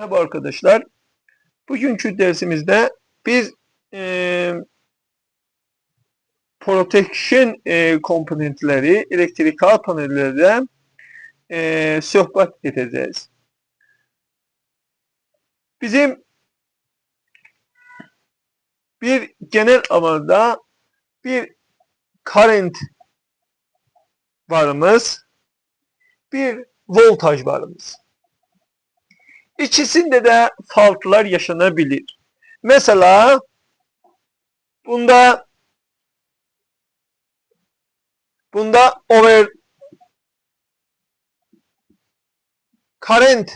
Merhaba arkadaşlar. Bugünkü dersimizde biz e, protection e, komponentleri, elektrikal panellerde e, sohbet edeceğiz. Bizim bir genel anlamda bir current varımız, bir voltaj varımız. İkisinde de faultlar yaşanabilir. Mesela bunda bunda over current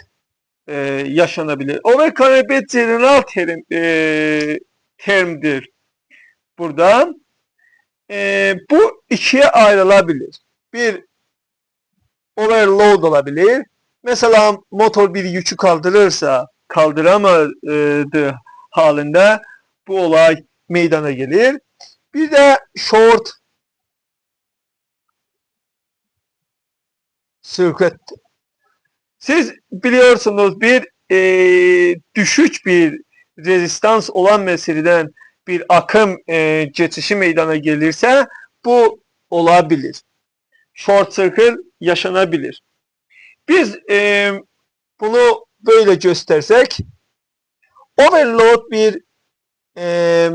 e, yaşanabilir. Over current bir general terim, e, terimdir. Burada e, bu ikiye ayrılabilir. Bir overload olabilir. Mesela motor bir yükü kaldırırsa kaldıramadığı halinde bu olay meydana gelir. Bir de short circuit. Siz biliyorsunuz bir e, düşük bir rezistans olan meseleden bir akım e, geçişi meydana gelirse bu olabilir. Short circuit yaşanabilir. Biz e, bunu böyle göstersek overload bir e,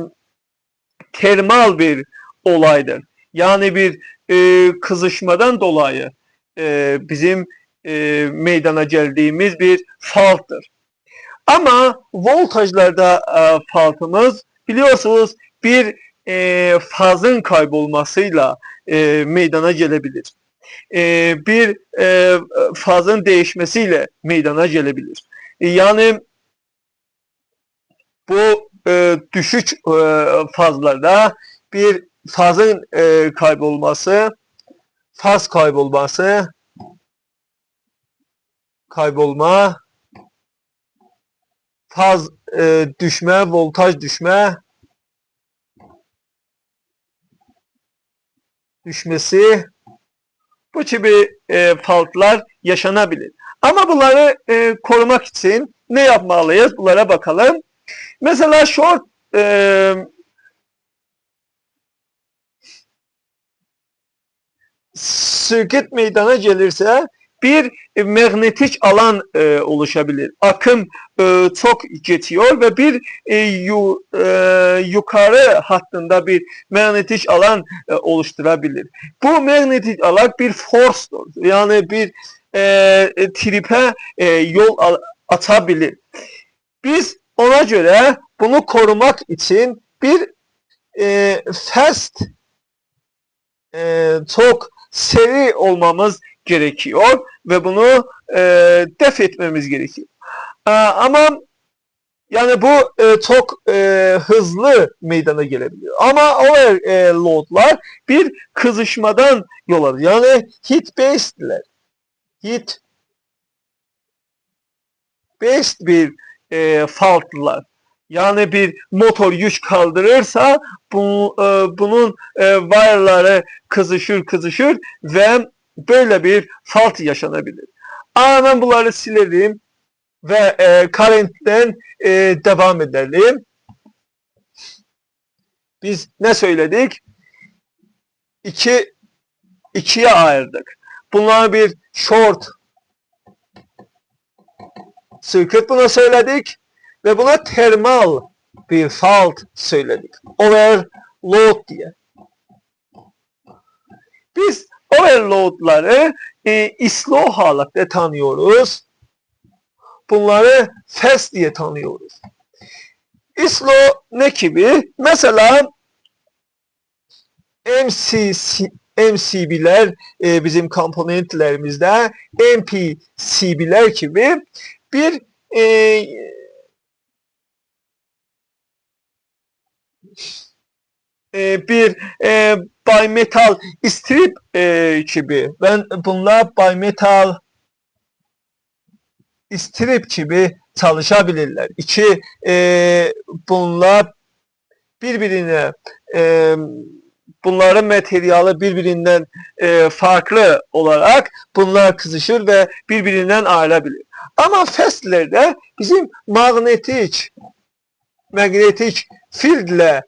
termal bir olaydır. Yani bir e, kızışmadan dolayı e, bizim e, meydana geldiğimiz bir fault'tır. Ama voltajlarda e, fault'ımız biliyorsunuz bir e, fazın kaybolmasıyla e, meydana gelebilir e, bir e, fazın değişmesiyle meydana gelebilir. E, yani bu e, düşük e, fazlarda bir fazın e, kaybolması, faz kaybolması, kaybolma, faz e, düşme, voltaj düşme, düşmesi, bu gibi e, faultlar yaşanabilir. Ama bunları e, korumak için ne yapmalıyız? Bunlara bakalım. Mesela short e, circuit meydana gelirse bir magnetik alan e, oluşabilir. Akım e, çok geçiyor ve bir e, yu, e, yukarı hattında bir magnetik alan e, oluşturabilir. Bu magnetik alan bir force'dur. Yani bir e, e tripe e, yol atabilir. Biz ona göre bunu korumak için bir e, fast e, çok seri olmamız gerekiyor ve bunu e, def etmemiz gerekiyor. E, ama yani bu e, çok e, hızlı meydana gelebiliyor. Ama overloadlar e, bir kızışmadan yol alır. Yani hit based'ler. Hit based bir e, faultlar. Yani bir motor yük kaldırırsa bu, e, bunun e, wire'ları kızışır kızışır ve böyle bir fault yaşanabilir. Hemen bunları silelim ve e, current'ten e, devam edelim. Biz ne söyledik? İki, ikiye ayırdık. Bunlar bir short circuit buna söyledik ve buna termal bir fault söyledik. Overload diye. Biz overloadları e, slow halinde tanıyoruz. Bunları fast diye tanıyoruz. Slow ne gibi? Mesela MCC, MCB'ler e, bizim komponentlerimizde MPCB'ler gibi bir e, e, bir e, bimetal strip e, gibi. Ben bunlar bimetal strip gibi çalışabilirler. İki e, bunlar birbirine e, bunların materyali birbirinden e, farklı olarak bunlar kızışır ve birbirinden ayrılabilir. Ama festlerde bizim magnetik magnetik fieldle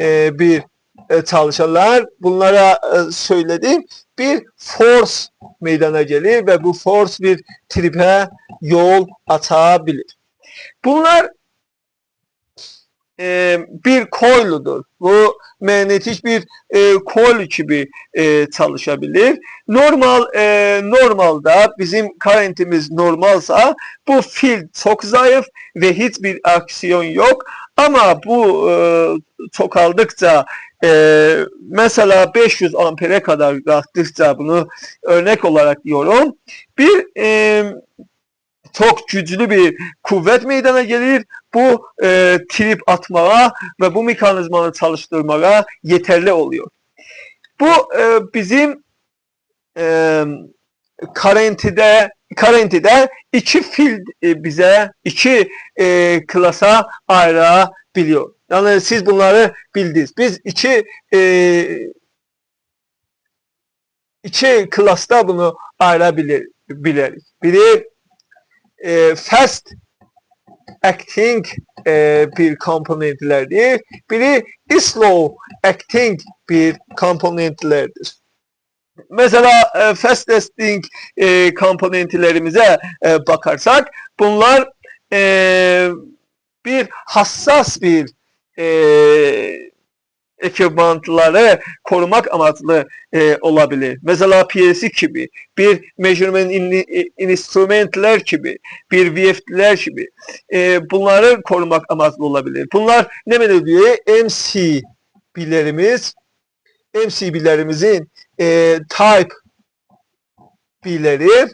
e, bir e, çalışanlar bunlara e, söylediğim bir force meydana gelir ve bu force bir tripe yol açabilir. Bunlar e, bir koyludur. Bu magnetik bir e, koil gibi e, çalışabilir. Normal e, normalda bizim currentimiz normalsa bu field çok zayıf ve hiçbir aksiyon yok. Ama bu e, çok aldıkça e, mesela 500 ampere kadar kalktıkça bunu örnek olarak diyorum. Bir e, çok güçlü bir kuvvet meydana gelir. Bu e, trip atmaya ve bu mekanizmanı çalıştırmaya yeterli oluyor. Bu e, bizim e, karentide karentide iki fil e, bize iki e, klasa ayırabiliyor. Yani siz bunları bildiniz. Biz iki e, iki klasta bunu ayırabilir biliriz. Biri e, fast acting e, bir komponentlerdir. Biri slow acting bir komponentlerdir. Mesela e, fast acting e, komponentlerimize e, bakarsak bunlar e, bir hassas bir e, ekipmanları korumak amaçlı e, olabilir. Mesela PLC gibi, bir measurement in, instrumentler gibi, bir VFD'ler gibi e, bunları korumak amaçlı olabilir. Bunlar ne diyor? MCB'lerimiz, MCB'lerimizin e, type B'leri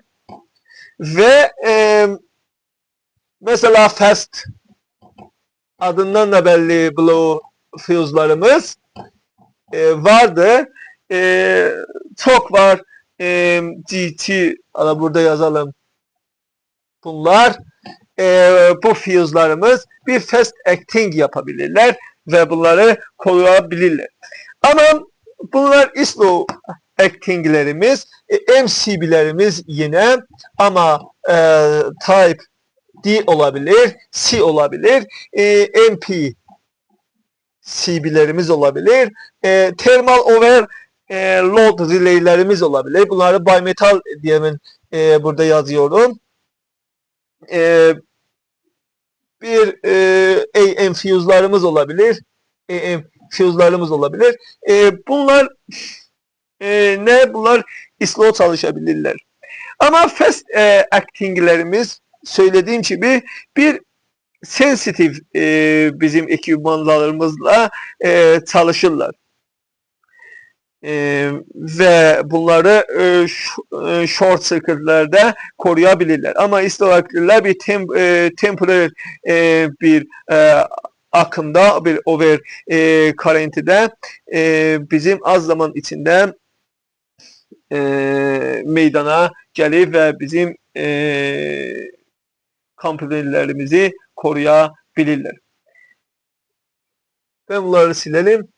ve e, mesela fast adından da belli blow fuse'larımız e, vardı. E, çok var. E, GT burada yazalım. Bunlar e, bu fuse'larımız bir fast acting yapabilirler ve bunları koruyabilirler. Ama bunlar slow acting'lerimiz, e, MCB'lerimiz yine ama e, type D olabilir, C olabilir, e, MP CB'lerimiz olabilir. E, thermal over e, load relay'lerimiz olabilir. Bunları bimetal diye ben e, burada yazıyorum. E, bir e, AM fuse'larımız olabilir. AM fuse'larımız olabilir. E, bunlar e, ne? Bunlar slow çalışabilirler. Ama fast e, acting'lerimiz söylediğim gibi bir sensitif e, bizim ekipmanlarımızla e, çalışırlar. E, ve bunları e, e short circuit'lerde koruyabilirler. Ama istarakliler bir tem, e, temporary e, bir e, akımda, bir over e, current'de e, bizim az zaman içinde e, meydana gelir ve bizim e, komponentlerimizi koruyabilirler. Ve bunları silelim.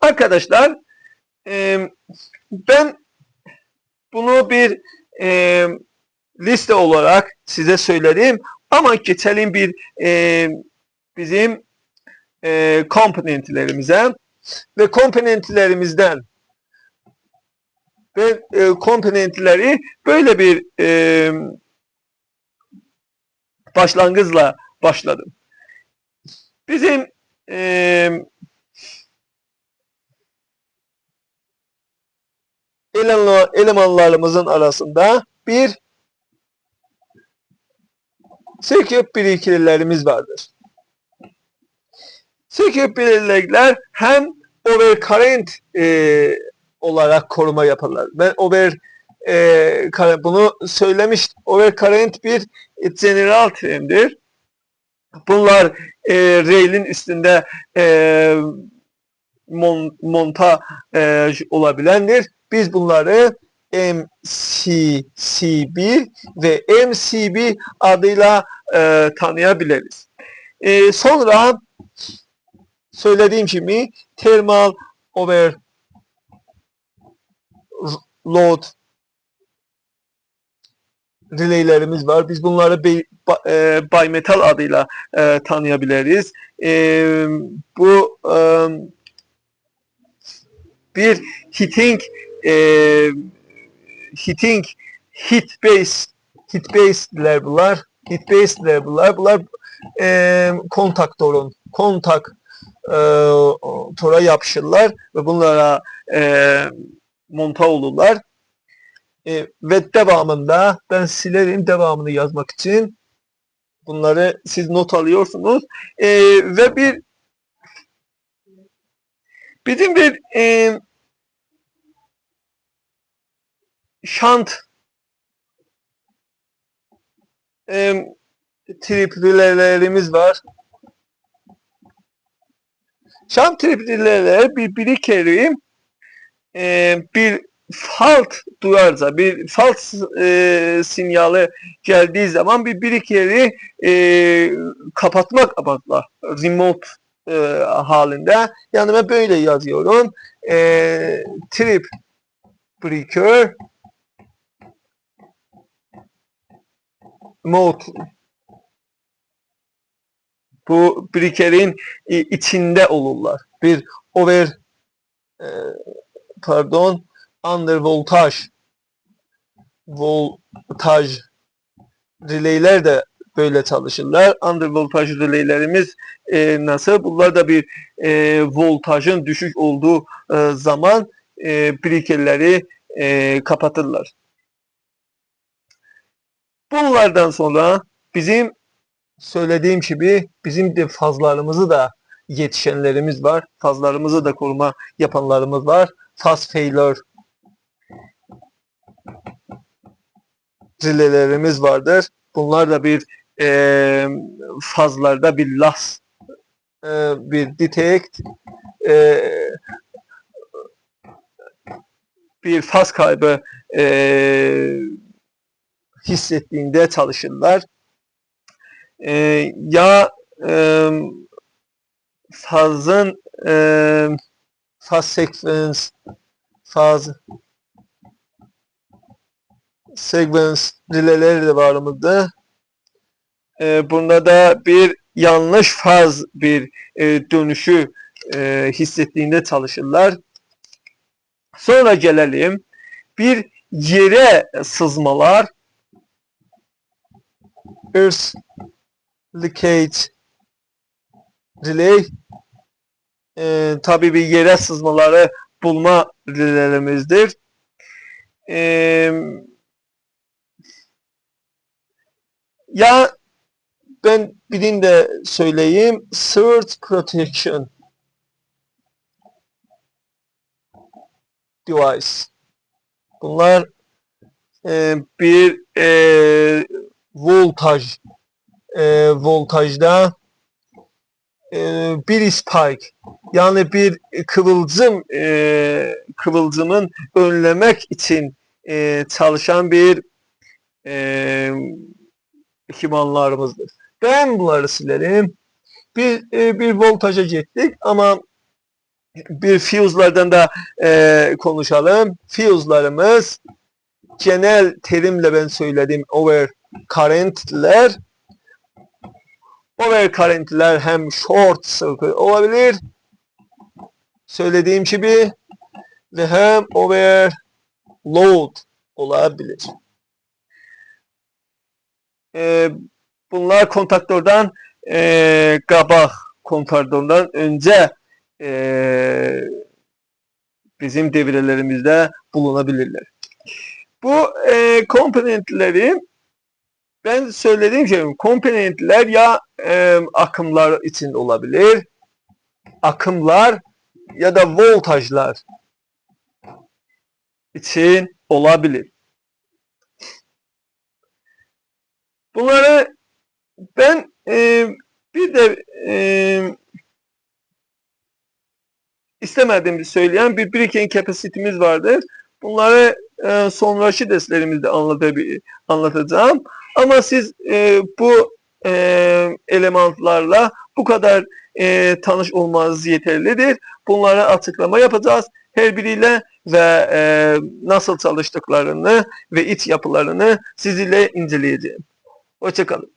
Arkadaşlar ben bunu bir e, liste olarak size söyledim. Ama geçelim bir e, bizim e, komponentlerimize ve komponentlerimizden ve e, komponentleri böyle bir e, başlangıçla başladım. Bizim e, elemanlarımızın arasında bir seküp birikirlerimiz vardır. Seküp birikirler hem overcurrent e, olarak koruma yaparlar. Ben over e, bunu söylemiştim. Overcurrent bir general terimdir. Bunlar e, railin üstünde e, mon, monta e, olabilendir. Biz bunları MCCB ve MCB adıyla e, tanıyabiliriz. E, sonra söylediğim gibi thermal overload relaylerimiz var. Biz bunları bi, ba, e, bimetal adıyla e, tanıyabiliriz. E, bu e, bir heating e, heating heat based heat based'ler bunlar. Heat based'ler bunlar. Bunlar e, kontaktorun kontak e, tora yapışırlar ve bunlara e, monta olurlar. E, ve devamında ben silerim devamını yazmak için bunları siz not alıyorsunuz e, ve bir bizim bir e, şant e, triplilerimiz var. Şant tripliler bir birikeri e, bir falt duyarsa, bir falt e, sinyali geldiği zaman bir birikeri e, kapatmak kapatla remote e, halinde. Ben böyle yazıyorum. E, trip breaker mode bu breaker'in içinde olurlar. Bir over e, pardon under voltaj voltaj relayler de böyle çalışırlar. Under voltaj relaylerimiz e, nasıl? Bunlar da bir e, voltajın düşük olduğu e, zaman e, breakerleri e, kapatırlar. Bunlardan sonra bizim söylediğim gibi bizim de fazlarımızı da yetişenlerimiz var. Fazlarımızı da koruma yapanlarımız var. Fast failure rilelerimiz vardır. Bunlar da bir e, fazlarda bir las e, bir detect e, bir faz kaybı e, hissettiğinde çalışırlar. E, ya e, fazın e, faz sequence faz sequence dileleri de var mıydı? E, bunda da bir yanlış faz bir e, dönüşü e, hissettiğinde çalışırlar. Sonra gelelim bir yere sızmalar Earth leakage relay e, tabi bir yere sızmaları bulma relaylerimizdir. E, ya ben birini de söyleyeyim. Surge Protection Device. Bunlar e, bir e, voltaj e, voltajda e, bir spike yani bir kıvılcım e, kıvılcımın önlemek için e, çalışan bir e, ekipmanlarımızdır. Ben bunları silerim. Bir, e, bir voltaja gittik ama bir fuse'lardan da e, konuşalım. Fuse'larımız genel terimle ben söyledim over current'ler over current'ler hem short circuit olabilir söylediğim gibi ve hem over load olabilir. Ee, bunlar kontaktörden e, kabak kontaktörden önce e, bizim devrelerimizde bulunabilirler. Bu e, komponentleri ben söylediğim şey komponentler ya e, akımlar için olabilir, akımlar ya da voltajlar için olabilir. Bunları ben e, bir de e, istemediğimi söyleyen bir breaking capacitimiz vardır. Bunları e, sonraki derslerimizde anlatacağım. Ama siz e, bu e, elementlarla bu kadar e, tanış olmanız yeterlidir. Bunlara açıklama yapacağız her biriyle ve e, nasıl çalıştıklarını ve iç yapılarını sizinle inceleyeceğim. Hoşçakalın.